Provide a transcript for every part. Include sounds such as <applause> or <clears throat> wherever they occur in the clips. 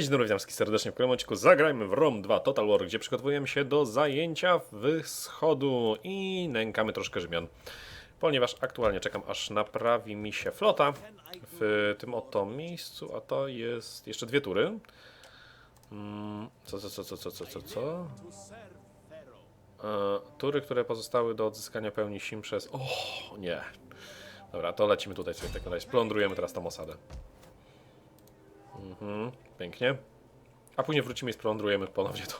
Cześć, no wszystkich serdecznie w kolejnym odcinku. Zagrajmy w ROM 2 Total War, gdzie przygotowujemy się do zajęcia wschodu i nękamy troszkę Rzymian. Ponieważ aktualnie czekam, aż naprawi mi się flota w tym oto miejscu, a to jest jeszcze dwie tury. Mm, Co, co, co, co, co, co, co, co? E, tury, które pozostały do odzyskania pełni sim przez... O, nie. Dobra, to lecimy tutaj sobie takim razie. Splądrujemy teraz tą osadę. Mhm, pięknie. A później wrócimy i splądrujemy ponownie to.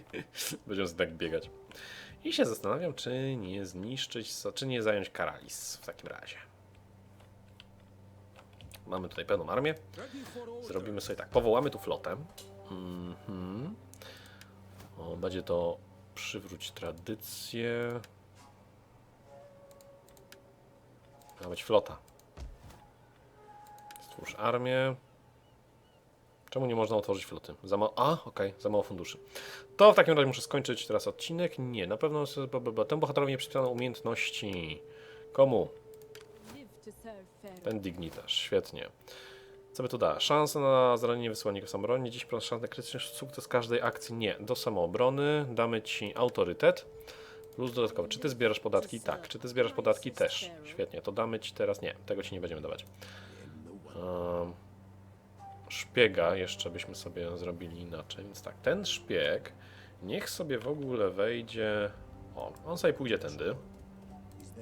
<laughs> Będziemy sobie tak biegać. I się zastanawiam, czy nie zniszczyć, czy nie zająć Karalis w takim razie. Mamy tutaj pełną armię. Zrobimy sobie tak, powołamy tu flotę. Mhm. O, będzie to przywróć tradycję. Ma być flota. Stwórz armię. Czemu nie można otworzyć floty? Za mało. A, okej, za mało funduszy. To w takim razie muszę skończyć teraz odcinek. Nie, na pewno temu bohaterowi nie przypisano umiejętności. Komu? Ten dignitarz, świetnie. Co by tu da? Szansa na zranienie wysłannika samobronie, 10% szans na krytyczny sukces każdej akcji. Nie, do samoobrony damy ci autorytet. Plus dodatkowo. Czy ty zbierasz podatki? Tak. Czy ty zbierasz podatki? Też. Świetnie, to damy ci teraz. Nie, tego ci nie będziemy dawać. Um, szpiega jeszcze byśmy sobie zrobili inaczej. Więc tak, ten szpieg niech sobie w ogóle wejdzie. O, on sobie pójdzie tędy.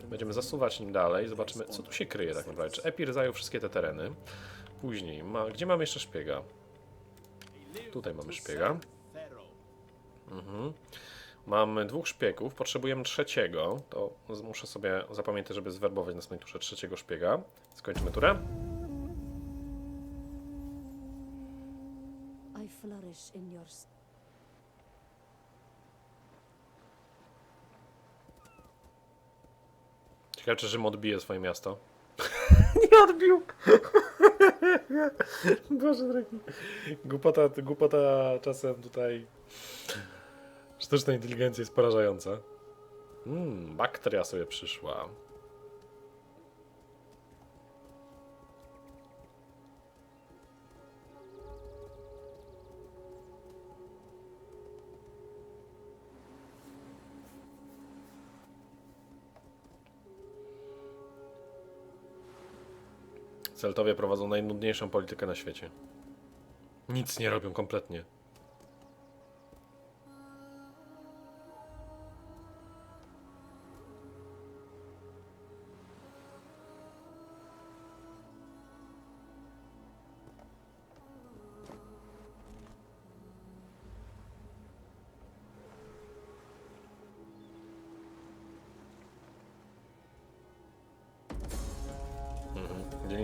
Będziemy zasuwać nim dalej. Zobaczymy, co tu się kryje tak naprawdę. Czy Epir zajął wszystkie te tereny? Później, ma, gdzie mamy jeszcze szpiega? Tutaj mamy szpiega. Mhm. Mamy dwóch szpiegów, potrzebujemy trzeciego. To muszę sobie zapamiętać, żeby zwerbować na turze trzeciego szpiega. Skończymy turę. Flourish in your Ciekawe, czy Rzym odbije swoje miasto. <laughs> Nie odbił! <laughs> Boże drogi. Głupota, głupota czasem tutaj... Sztuczna inteligencja jest porażająca. Mmm, bakteria sobie przyszła. Celtowie prowadzą najnudniejszą politykę na świecie. Nic nie robią kompletnie.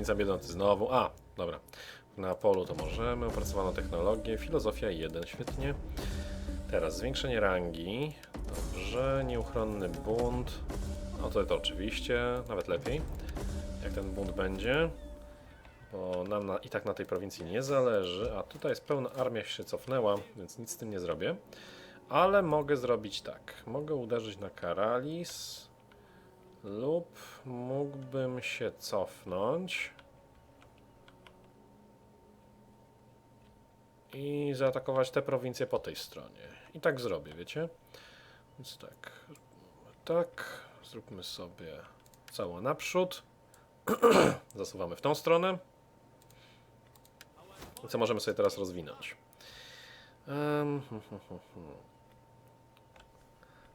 Dzielnica biednoty znowu. A, dobra. Na polu to możemy. Opracowano technologię. Filozofia 1, świetnie. Teraz zwiększenie rangi. Dobrze. Nieuchronny bunt. No to, to oczywiście. Nawet lepiej. Jak ten bunt będzie. Bo nam na, i tak na tej prowincji nie zależy. A tutaj jest pełna armia się cofnęła, więc nic z tym nie zrobię. Ale mogę zrobić tak. Mogę uderzyć na Karalis. Lub mógłbym się cofnąć i zaatakować te prowincje po tej stronie. I tak zrobię, wiecie? Więc tak, tak, zróbmy sobie całą naprzód. <clears throat> Zasuwamy w tą stronę. I co możemy sobie teraz rozwinąć? Hm, hm, hm.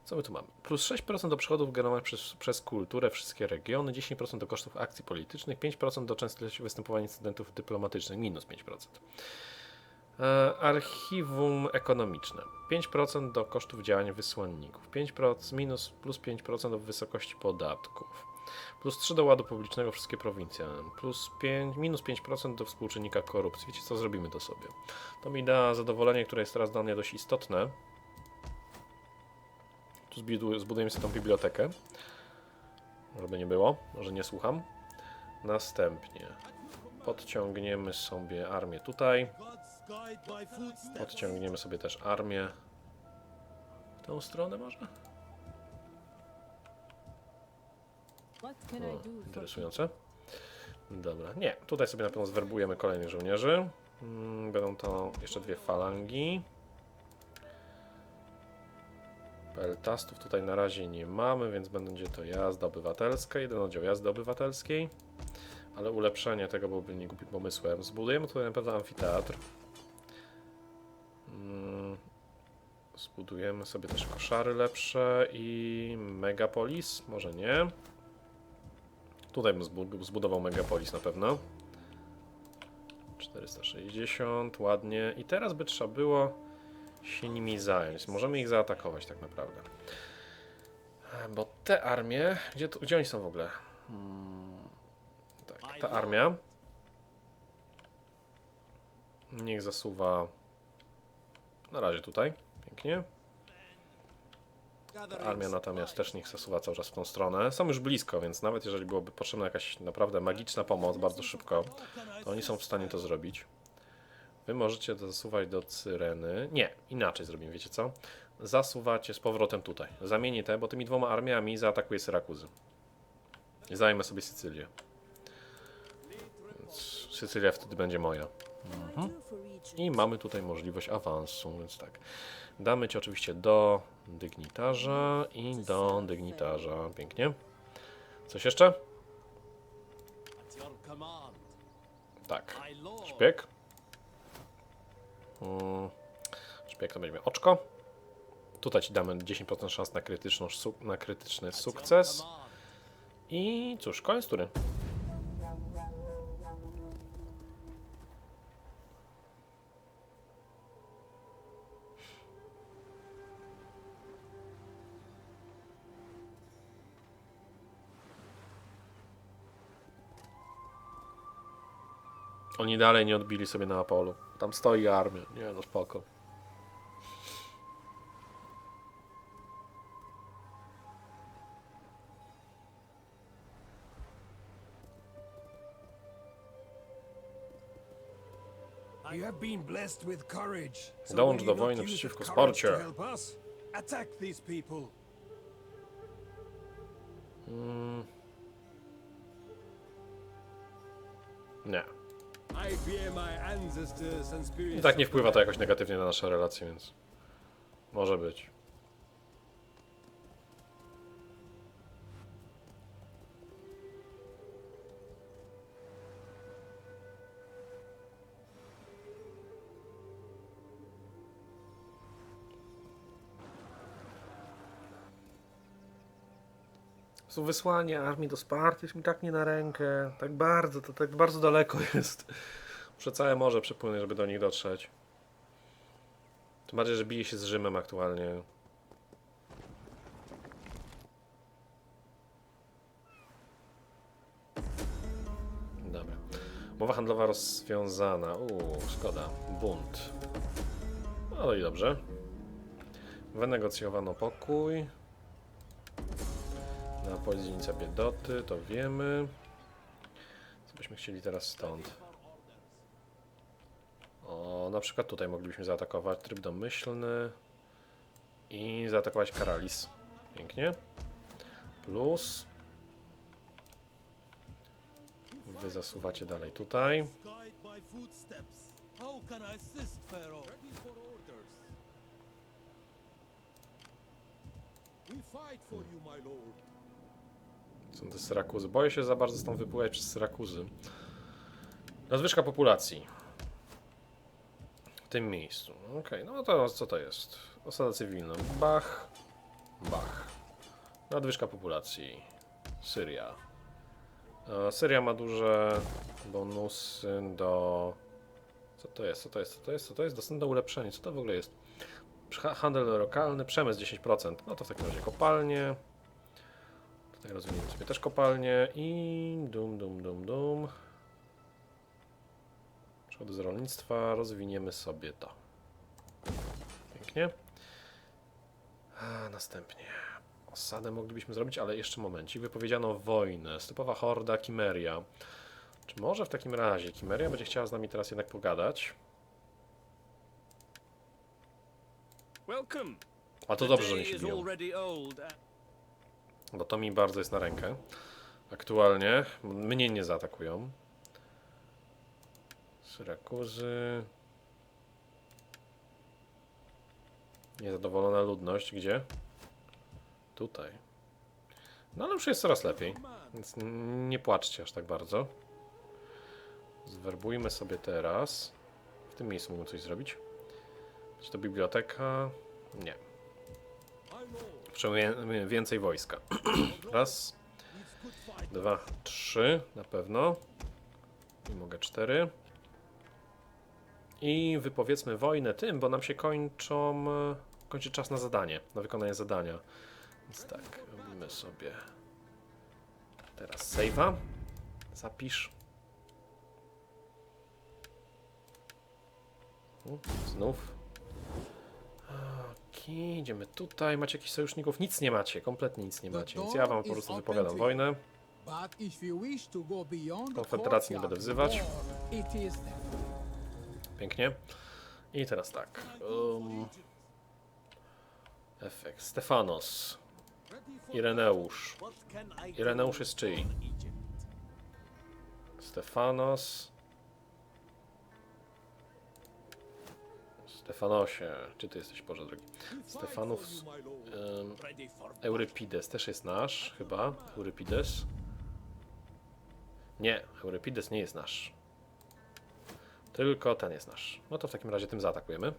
Co my tu mamy? Plus 6% do przychodów generowanych przez, przez kulturę wszystkie regiony, 10% do kosztów akcji politycznych, 5% do częstości występowania incydentów dyplomatycznych, minus 5%. E, archiwum ekonomiczne, 5% do kosztów działań wysłanników, 5% minus plus 5% do wysokości podatków, plus 3 do ładu publicznego wszystkie prowincje, plus 5, minus 5% do współczynnika korupcji. Wiecie co, zrobimy to sobie. To mi da zadowolenie, które jest teraz dla mnie dość istotne. Tu zbuduj- zbudujemy sobie tą bibliotekę. Żeby nie było, może nie słucham. Następnie podciągniemy sobie armię tutaj. Podciągniemy sobie też armię w tą stronę może? Interesujące. Dobra, nie, tutaj sobie na pewno zwerbujemy kolejnych żołnierzy. Mm, Będą to jeszcze dwie falangi. Peltastów tutaj na razie nie mamy, więc będzie to jazda obywatelska, jeden oddział jazdy obywatelskiej. Ale ulepszenie tego byłoby niegłupim pomysłem. Zbudujemy tutaj na pewno amfiteatr. Mm, Zbudujemy sobie też koszary lepsze i megapolis, może nie. Tutaj bym zbu- zbudował megapolis na pewno. 460, ładnie. I teraz by trzeba było się nimi zająć. Możemy ich zaatakować tak naprawdę. E, Bo te armie... Gdzie, tu, gdzie oni są w ogóle? Hmm, tak, ta armia... Niech zasuwa... Na razie tutaj. Pięknie. Ta armia natomiast też niech zasuwa cały czas w tą stronę. Są już blisko, więc nawet jeżeli byłoby potrzebna jakaś naprawdę magiczna pomoc bardzo szybko, to oni są w stanie to zrobić. Wy możecie zasuwać do Cyreny. Nie, inaczej zrobimy, wiecie co? Zasuwacie z powrotem tutaj. Zamienię te, bo tymi dwoma armiami zaatakuję Syrakuzy. I zajmę sobie Sycylię. Więc Sycylia wtedy będzie moja. Can I mamy tutaj możliwość awansu, więc tak. Damy Cię oczywiście do dygnitarza i do dygnitarza. Pięknie. Coś jeszcze? Tak. Szpieg. Mm, Szpieg to będzie oczko. Tutaj Ci damy 10% szans na, krytyczną, na krytyczny sukces. I cóż, koniec tury. Oni dalej nie odbili sobie na Apollo. Tam stoi armia. Nie no, spoko. Will do wojny przeciwko sporcie. people. Nie. I tak nie wpływa to jakoś negatywnie na nasze relacje, więc może być. Są wysłanie armii do Sparty jest mi tak nie na rękę. Tak bardzo, to tak bardzo daleko <laughs> jest. Muszę całe morze przepłynąć, żeby do nich dotrzeć. Tym bardziej, że bije się z Rzymem aktualnie. Dobra. Mowa handlowa rozwiązana. Uuu, szkoda. Bunt. Ale i dobrze. Wynegocjowano pokój. Na dzielnica biedoty, to wiemy. Co byśmy chcieli teraz stąd? O, na przykład tutaj moglibyśmy zaatakować tryb domyślny i zaatakować Karalis. Pięknie. Plus wy zasuwacie dalej tutaj. We fight for you, my lord. Są te Syrakuzy. Boję się za bardzo stąd wypływać przez Syrakuzy. Nadwyżka populacji. W tym miejscu. Okej, no to co to jest? Osada cywilna. Bach. Bach. Nadwyżka populacji. Syria. E, Syria ma duże bonusy do... Co to jest? Co to jest? Co to jest? Co to jest? Dostępne ulepszenie. Co to w ogóle jest? Ha- Handel lokalny, przemysł 10%. No to w takim razie kopalnie. Tutaj rozwiniemy sobie też kopalnię i dum, dum, dum, dum. Przychody z rolnictwa, rozwiniemy sobie to. Pięknie. A następnie osadę moglibyśmy zrobić, ale jeszcze momencik. Wypowiedziano wojnę. Stepowa horda Kimeria. Czy może w takim razie Kimeria będzie chciała z nami teraz jednak pogadać? A to dobrze, że oni się biją. Bo to mi bardzo jest na rękę. Aktualnie mnie nie zaatakują. Syrakuzy. Niezadowolona ludność, gdzie? Tutaj. No ale już jest coraz lepiej, więc nie płaczcie aż tak bardzo. Zwerbujmy sobie teraz. W tym miejscu mógłbym coś zrobić. Czy to biblioteka? Nie. Potrzebujemy więcej wojska. <clears throat> Raz, dwa, trzy na pewno. I mogę cztery. I wypowiedzmy wojnę tym, bo nam się kończą, kończy czas na zadanie, na wykonanie zadania. Więc tak, robimy sobie teraz save'a. Zapisz. Znów. Okej, idziemy tutaj. Macie jakichś sojuszników? Nic nie macie, kompletnie nic nie macie, więc ja wam po prostu wypowiadam wojnę. Konfederacji nie będę wzywać. Pięknie. I teraz tak. Um, efekt. Stefanos. Ireneusz. Ireneusz jest czyj? Stefanos. Stefanosie. Czy ty jesteś, Boże drogi? Stefanów. Um, Eurypides też jest nasz, chyba. Eurypides. Nie, Eurypides nie jest nasz. Tylko ten jest nasz. No to w takim razie tym zaatakujemy.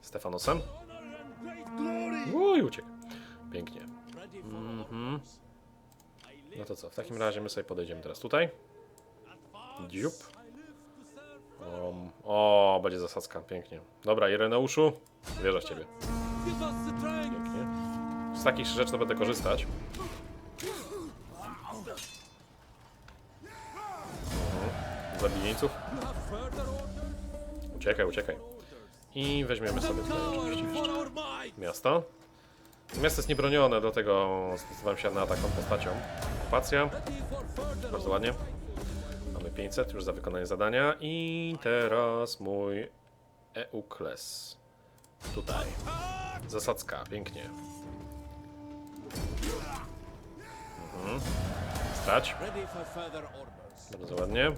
Stefanosem. Uj, uciekł. Pięknie. for Mhm. No to co, w takim razie my sobie podejdziemy teraz tutaj. Dziup. O, o, będzie zasadzka, pięknie. Dobra, Ireneuszu, wierzę w ciebie. Pięknie. Z takich rzeczy to będę korzystać. Mhm. Zabij jeńców. You have further orders? Uciekaj, uciekaj. I weźmiemy sobie tutaj oczywiście might. miasto. Miasto jest niebronione, dlatego zdecydowałem się na taką postacią. Okupacja, bardzo ładnie. Mamy 500 już za wykonanie zadania. I teraz mój Eukles. Tutaj. Zasadzka, pięknie. Mhm. Stać. Bardzo ładnie.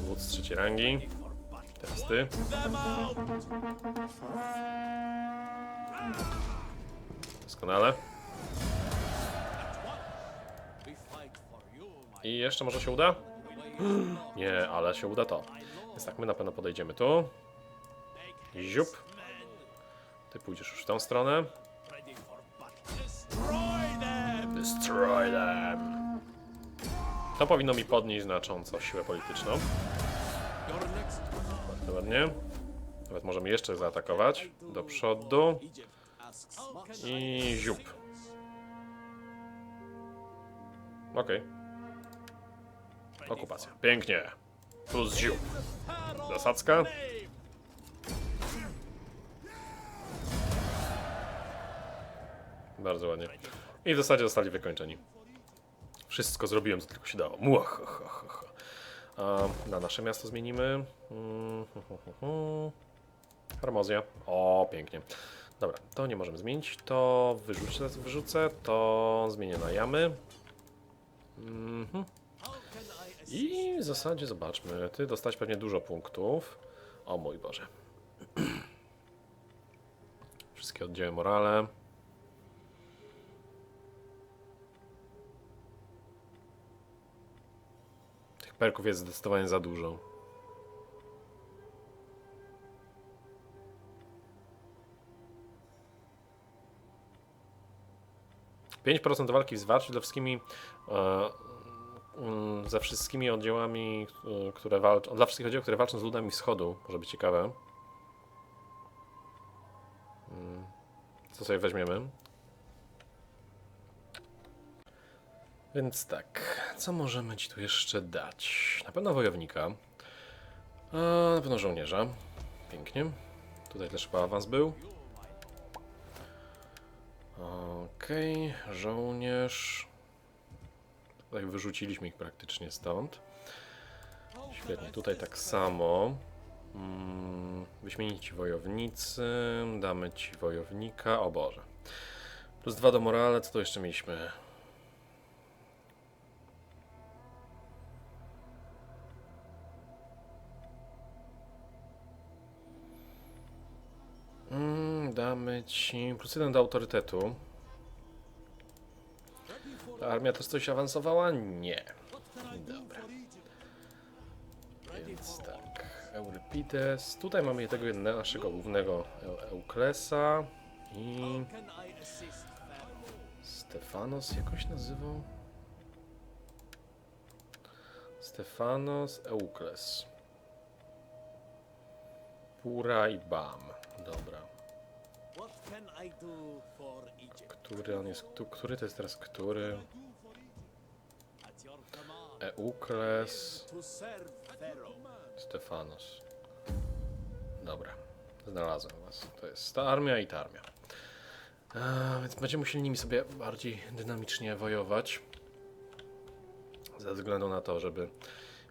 Wódz trzeciej rangi. Teraz ty. Doskonale. I jeszcze może się uda? Nie, ale się uda to. Więc tak, my na pewno podejdziemy tu. Ziup. Ty pójdziesz już w tą stronę. Destroy them. To powinno mi podnieść znacząco siłę polityczną. Bardzo ładnie. Nawet możemy jeszcze zaatakować. Do przodu. I ziup. Okej. Okupacja. Pięknie. Plus ziup. Zasadzka. Bardzo ładnie. I w zasadzie zostali wykończeni. Wszystko zrobiłem, co tylko się dało. Muahahaha. Na nasze miasto zmienimy. Harmozja. O, pięknie. Dobra, to nie możemy zmienić. To wyrzucę, wyrzucę. To zmienię na jamy. Mhm. I w zasadzie zobaczmy. Ty dostać pewnie dużo punktów. O mój Boże. <clears throat> Wszystkie oddziały morale. Tych perków jest zdecydowanie za dużo. Pięć procent walki w zwarciu ze wszystkimi e, ze wszystkimi oddziałami, e, które walczą, dla wszystkich oddziałów, które walczą z ludami wschodu, może być ciekawe. Mm, Co sobie weźmiemy? Więc tak, co możemy ci tu jeszcze dać? Na pewno wojownika, a na pewno żołnierza. Pięknie. Tutaj też chyba awans był. Okej, żołnierz. Tutaj wyrzuciliśmy ich praktycznie stąd. Świetnie, tutaj tak samo. Mm, wyśmienici wojownicy, damy ci wojownika, o Boże. Plus dwa do morale, co to jeszcze mieliśmy? Mm, damy ci plus jeden do autorytetu. Ta armia też coś awansowała? Nie. Dobra. Więc tak, Euripides. Tutaj mamy tego jednego naszego głównego Eu- Euklesa i Stefanos jakoś nazywał? Stefanos Eukles. Pura i Bam. Dobra. Który on jest? Kto- Który to jest teraz który? Eukles. Stefanos. Dobra. Znalazłem was. To jest ta armia i ta armia. A, więc będziemy musieli nimi sobie bardziej dynamicznie wojować. Ze względu na to, żeby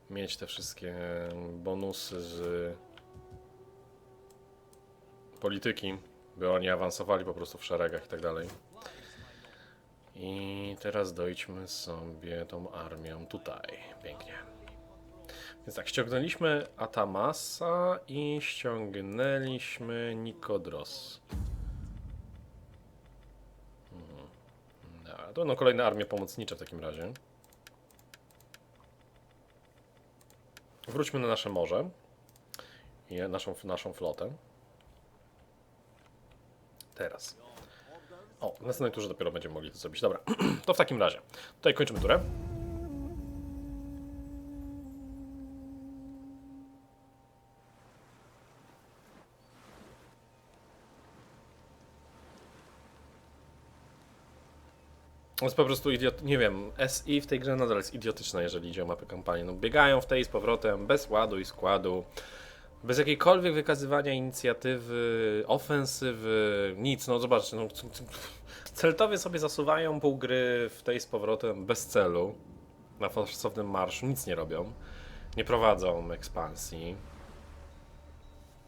mieć te wszystkie bonusy z polityki, by oni awansowali po prostu w szeregach i tak dalej. I teraz dojdźmy sobie tą armią tutaj. Pięknie. Więc tak, ściągnęliśmy Atamasa i ściągnęliśmy Nikodros. Mhm. Dobra, to będą kolejne armie pomocnicze w takim razie. Wróćmy na nasze morze i naszą, naszą flotę. Teraz. O, w następnej turze dopiero będziemy mogli to zrobić. Dobra, <clears throat> to w takim razie. Tutaj kończymy turę. Jest po prostu idiot, nie wiem, SI w tej grze nadal jest idiotyczne, jeżeli idzie o mapy kampanii. No, biegają w tej z powrotem, bez ładu i składu, bez jakiejkolwiek wykazywania inicjatywy, ofensywy, nic, no zobaczcie, no, celtowie sobie zasuwają pół gry w tej z powrotem bez celu, na forsownym marszu, nic nie robią, nie prowadzą ekspansji.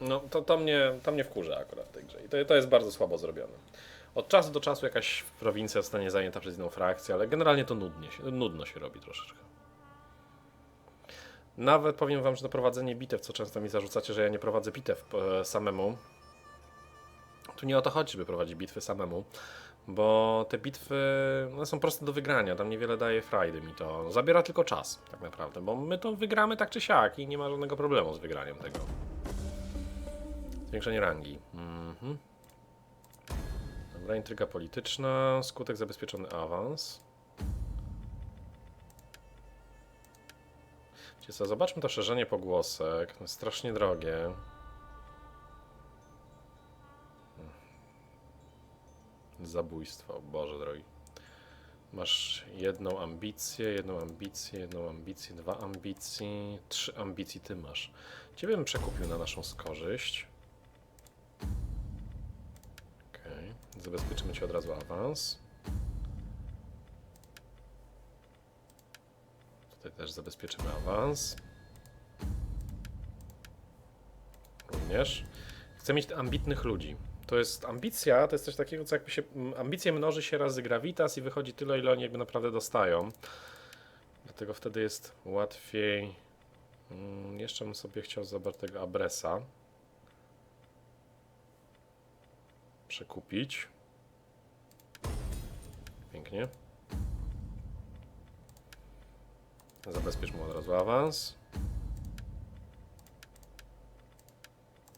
No, to, to, mnie, to mnie wkurza akurat w tej grze i to, to jest bardzo słabo zrobione. Od czasu do czasu jakaś prowincja zostanie zajęta przez inną frakcję, ale generalnie to nudnie się, nudno się robi troszeczkę. Nawet powiem wam, że to prowadzenie bitew, co często mi zarzucacie, że ja nie prowadzę bitew e, samemu. Tu nie o to chodzi, żeby prowadzić bitwy samemu, bo te bitwy są proste do wygrania, tam niewiele daje frajdy mi to. Zabiera tylko czas, tak naprawdę, bo my to wygramy tak czy siak i nie ma żadnego problemu z wygraniem tego. Zwiększenie rangi. Mhm. Dobra, intryga polityczna, skutek zabezpieczony awans. Wiecie co, zobaczmy to szerzenie pogłosek. Strasznie drogie. Zabójstwo, Boże drogi. Masz jedną ambicję, jedną ambicję, jedną ambicję, dwa ambicji, trzy ambicji ty masz. Ciebie bym przekupił na naszą skorzyść. Okej, zabezpieczymy ci od razu awans. Tutaj też zabezpieczymy awans. Również. Chcę mieć ambitnych ludzi. To jest ambicja, to jest coś takiego, co jakby się. Ambicje mnoży się razy gravitas i wychodzi tyle, ile oni jakby naprawdę dostają. Dlatego wtedy jest łatwiej. Mm, Jeszcze bym sobie chciał zobaczyć tego Abresa. Przekupić. Pięknie. Zabezpiecz mu od razu awans.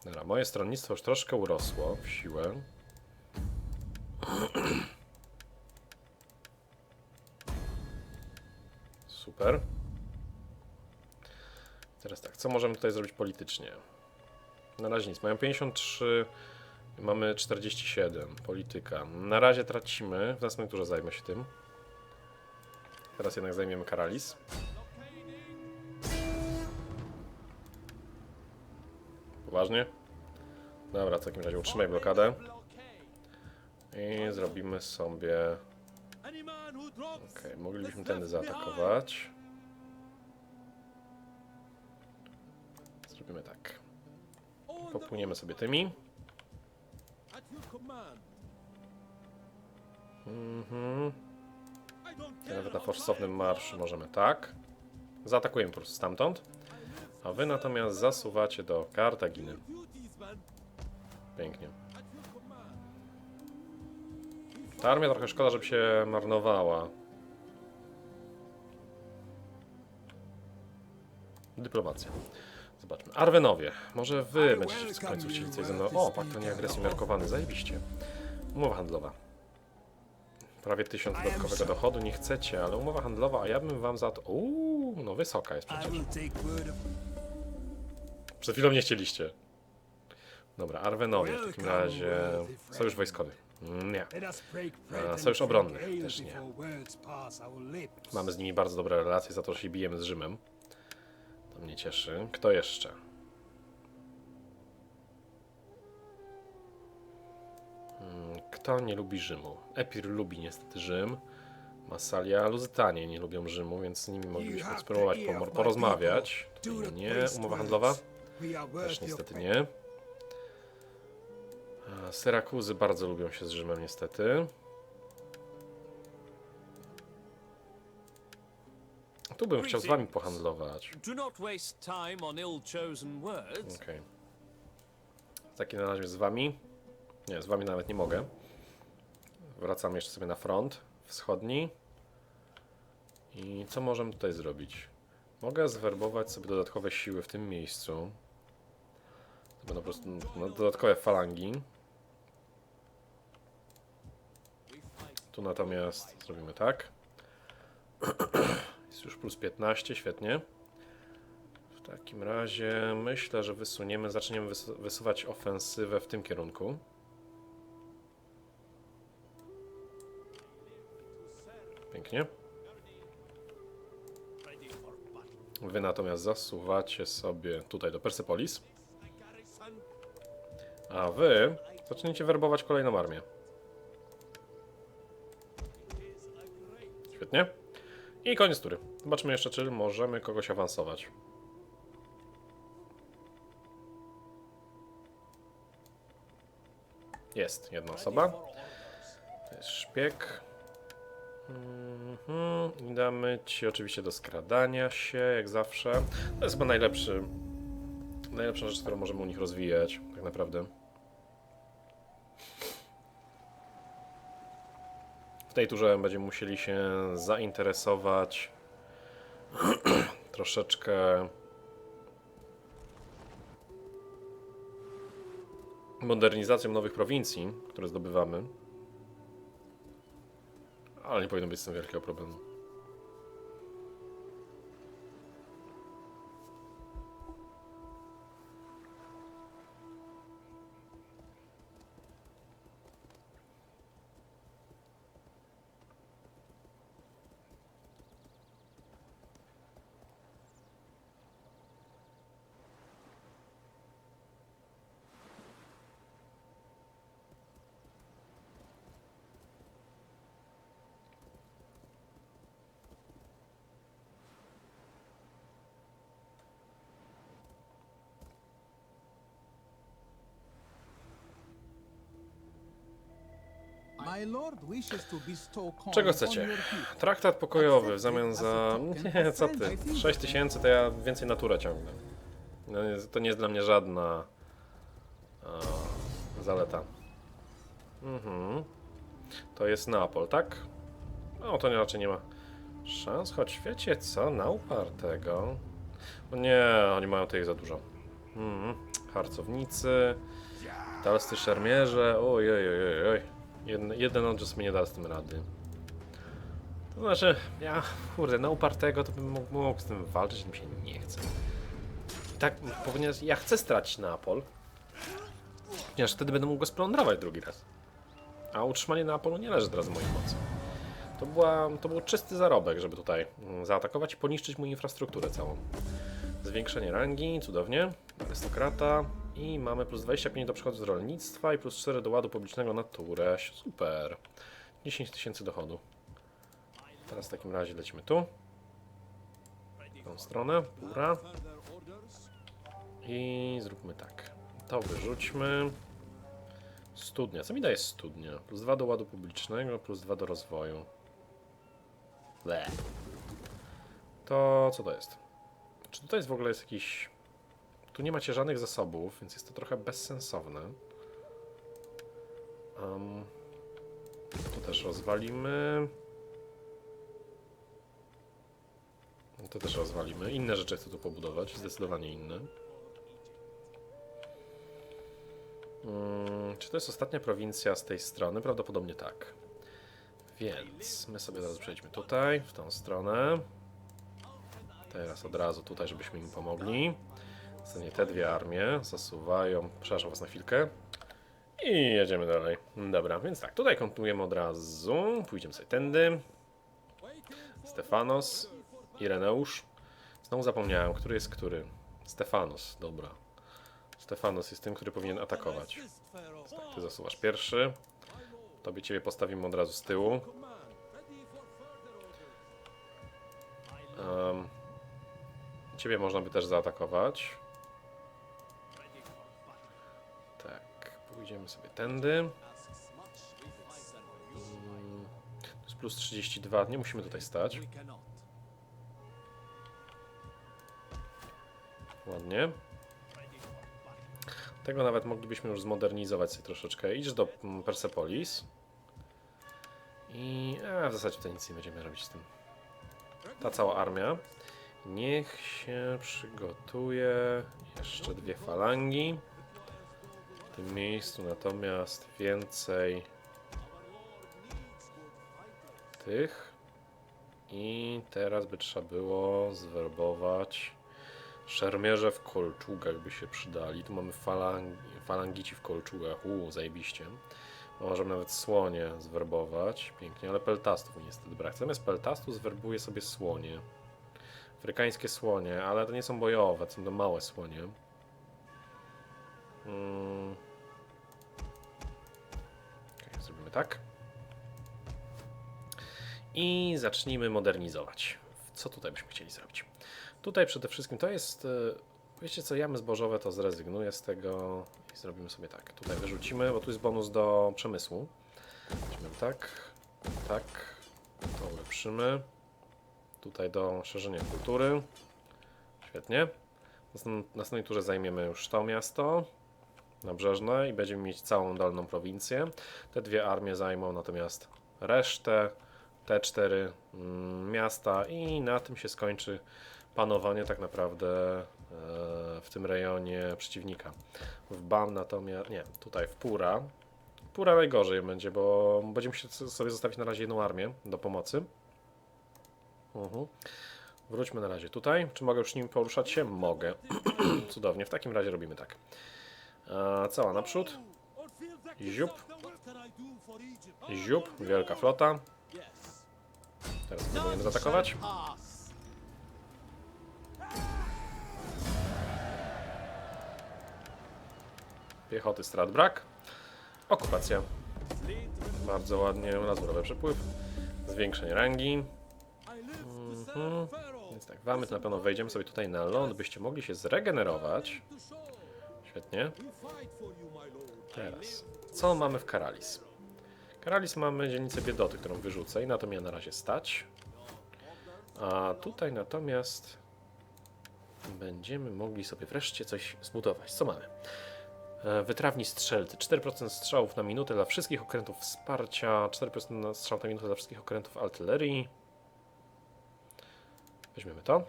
Dobra, moje stronnictwo już troszkę urosło w siłę. <clears throat> Super. Teraz tak, co możemy tutaj zrobić politycznie? Na razie nic. Mają 53, mamy 47. Polityka. Na razie tracimy. W następnej turze zajmę się tym. Teraz jednak zajmiemy Karalis. Poważnie? Dobra, w takim razie utrzymaj blokadę. I zrobimy sobie... Okej, moglibyśmy tędy zaatakować. Zrobimy tak. Popłyniemy sobie tymi. Mhm. Nawet na forsownym marszu możemy tak. Zaatakujemy po prostu stamtąd. A wy natomiast zasuwacie do Kartaginy. Pięknie. Ta armia trochę szkoda, żeby się marnowała. Dyplomacja. Zobaczmy. Arwenowie. Może wy będziecie w końcu chcieli coś ze mną. O, pakt o nieagresji miarkowany. Zajebiście. Umowa handlowa. Prawie tysiąc dodatkowego dochodu. Nie chcecie, ale umowa handlowa, a ja bym wam za to... Uuu, no wysoka jest przecież. Przed chwilą nie chcieliście. Dobra, Arwenowie w takim razie. Sojusz wojskowy. Nie. Sojusz obronny. Też nie. Mamy z nimi bardzo dobre relacje za to, że się bijemy z Rzymem. To mnie cieszy. Kto jeszcze? Mm, Kto nie lubi Rzymu? Epir lubi niestety Rzym. Massalia, Luzytanie nie lubią Rzymu, więc z nimi moglibyśmy spróbować porozmawiać. Nie, umowa handlowa? Też niestety nie. Syrakuzy bardzo lubią się z Rzymem niestety. Tu bym chciał z wami pohandlować. Okej. W takim razie z wami. Nie, z wami nawet nie mogę. Wracam jeszcze sobie na front wschodni. I co możemy tutaj zrobić? Mogę zwerbować sobie dodatkowe siły w tym miejscu. Będą po prostu no, dodatkowe falangi. Tu natomiast zrobimy tak. <clears throat> Jest już plus 15, świetnie. W takim razie myślę, że wysuniemy, zaczniemy wys wysuwać ofensywę w tym kierunku. Pięknie. Wy natomiast zasuwacie sobie tutaj do Persepolis. A wy zaczniecie werbować kolejną armię. Świetnie. I koniec tury. Zobaczmy jeszcze, czy możemy kogoś awansować. Jest jedna osoba. To jest szpieg. Mhm. I Damy ci oczywiście do skradania się, jak zawsze. To jest chyba najlepszy. Najlepsza rzecz, którą możemy u nich rozwijać, tak naprawdę. Tej turze będziemy musieli się zainteresować <clears throat> troszeczkę modernizacją nowych prowincji, które zdobywamy. Ale nie powinno być z tym wielkiego problemu. Czego chcecie? Traktat pokojowy w zamian za... Nie, co ty? 6 tysięcy to ja więcej naturę ciągnę. No, to nie jest dla mnie żadna a, zaleta. Mhm. To jest Neapol, tak? No, to nie, raczej nie ma szans, choć wiecie co, na upartego. O nie, oni mają tych za dużo. Mhm. Harcownicy, dalscy szermierze, oj, oj, oj. Jeden, jeden odrzut mi nie da z tym rady. To znaczy, ja, kurde, na upartego to bym mógł, mógł z tym walczyć, mi się nie chce. Tak, powinien, ja chcę stracić Neapol, ponieważ wtedy będę mógł go splądrować drugi raz. A utrzymanie Neapolu nie leży teraz w mojej mocy. To, była, to był czysty zarobek, żeby tutaj mm, zaatakować i poniszczyć mu infrastrukturę całą. Zwiększenie rangi, cudownie. Arystokrata. I mamy plus 25 do przychodu z rolnictwa i plus 4 do ładu publicznego na turę. Super. 10 tysięcy dochodu. Teraz w takim razie lecimy tu. W tą stronę. Góra. I zróbmy tak. To wyrzućmy. Studnia. Co mi daje studnia? Plus 2 do ładu publicznego, plus 2 do rozwoju. Le. To co to jest? Czy tutaj jest w ogóle jest jakiś... Tu nie macie żadnych zasobów, więc jest to trochę bezsensowne. Um, To też rozwalimy. To też rozwalimy. Inne rzeczy chcę tu pobudować, zdecydowanie inne. Mm, czy to jest ostatnia prowincja z tej strony? Prawdopodobnie tak. Więc my sobie zaraz przejdźmy tutaj, w tą stronę. Teraz od razu tutaj, żebyśmy im pomogli. Następnie te dwie armie zasuwają. Przepraszam was na chwilkę. I jedziemy dalej. Dobra, więc tak, tutaj kontynuujemy od razu. Pójdziemy sobie tędy. Stefanos, Ireneusz. Znowu zapomniałem, który jest który. Stefanos, dobra. Stefanos jest tym, który powinien atakować. Tak, ty zasuwasz pierwszy. Tobie ciebie postawimy od razu z tyłu. Um, ciebie można by też zaatakować. Pójdziemy sobie tędy. Mm, To jest plus 32, nie musimy tutaj stać. Ładnie. Tego nawet moglibyśmy już zmodernizować sobie troszeczkę. Idziesz do mm, Persepolis. I a, w zasadzie tutaj nic nie będziemy robić z tym. Ta cała armia. Niech się przygotuje jeszcze dwie falangi. Tym miejscu natomiast więcej tych. I teraz by trzeba było zwerbować Szermierze w kolczugach by się przydali. Tu mamy falangi, falangici w kolczugach. Uuu, zajebiście. Możemy nawet słonie zwerbować. Pięknie, ale peltastów niestety brak. Zamiast peltastu zwerbuję sobie słonie. Afrykańskie słonie, ale to nie są bojowe, to są to małe słonie. Mm. Tak. I zacznijmy modernizować. Co tutaj byśmy chcieli zrobić? Tutaj przede wszystkim to jest. e, Wiecie co, jamy zbożowe to zrezygnuję z tego i zrobimy sobie tak. Tutaj wyrzucimy, bo tu jest bonus do przemysłu. Weźmiemy tak, tak, to ulepszymy. Tutaj do szerzenia kultury. Świetnie. Następnym- następnej turze zajmiemy już to miasto nabrzeżne i będziemy mieć całą dolną prowincję. Te dwie armie zajmą natomiast resztę, te cztery mm, miasta i na tym się skończy panowanie tak naprawdę e, w tym rejonie przeciwnika. W Bam natomiast, nie, tutaj w Pura. Pura najgorzej będzie, bo będziemy się sobie zostawić na razie jedną armię do pomocy. Mhm. Wróćmy na razie tutaj. Czy mogę już nim poruszać się? Mogę. <clears throat> Cudownie, w takim razie robimy tak. E, cała naprzód. Ziup. Ziup, wielka flota. Teraz próbujemy zaatakować. Piechoty strat brak. Okupacja. Bardzo ładnie, lazurowy przepływ. Zwiększenie rangi. Pharaoh. Więc tak, wamy to na pewno wejdziemy sobie tutaj na ląd, byście mogli się zregenerować. Świetnie. Teraz, co mamy w Karalis? Karalis mamy dzielnicę biedoty, którą wyrzucę i na to mnie na razie stać. A tutaj natomiast będziemy mogli sobie wreszcie coś zbudować. Co mamy? E, Wytrawni strzelcy. 4% strzałów na minutę dla wszystkich okrętów wsparcia, 4% na strzał na minutę dla wszystkich okrętów artylerii. Weźmiemy to.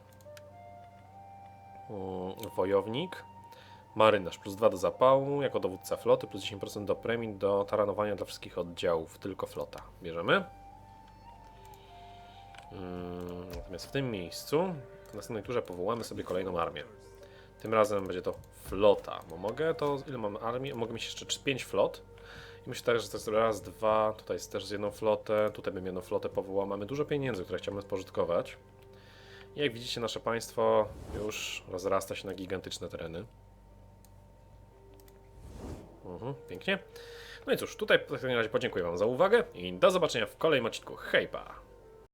Wojownik. Marynarz plus 2 do zapału, jako dowódca floty, plus 10% do premii do taranowania dla wszystkich oddziałów, tylko flota. Bierzemy. Mm, Natomiast w tym miejscu, w następnej turze powołamy sobie kolejną armię. Tym razem będzie to flota, bo mogę to, ile mam armii? Mogę mieć jeszcze 5 flot. I myślę tak, że to jest raz, dwa, tutaj jest też z jedną flotę, tutaj bym jedną flotę powołał. Mamy dużo pieniędzy, które chciałbym spożytkować. I jak widzicie, nasze państwo już rozrasta się na gigantyczne tereny. Mhm, pięknie. No i cóż, tutaj w takim razie podziękuję Wam za uwagę i do zobaczenia w kolejnym odcinku. Hejpa!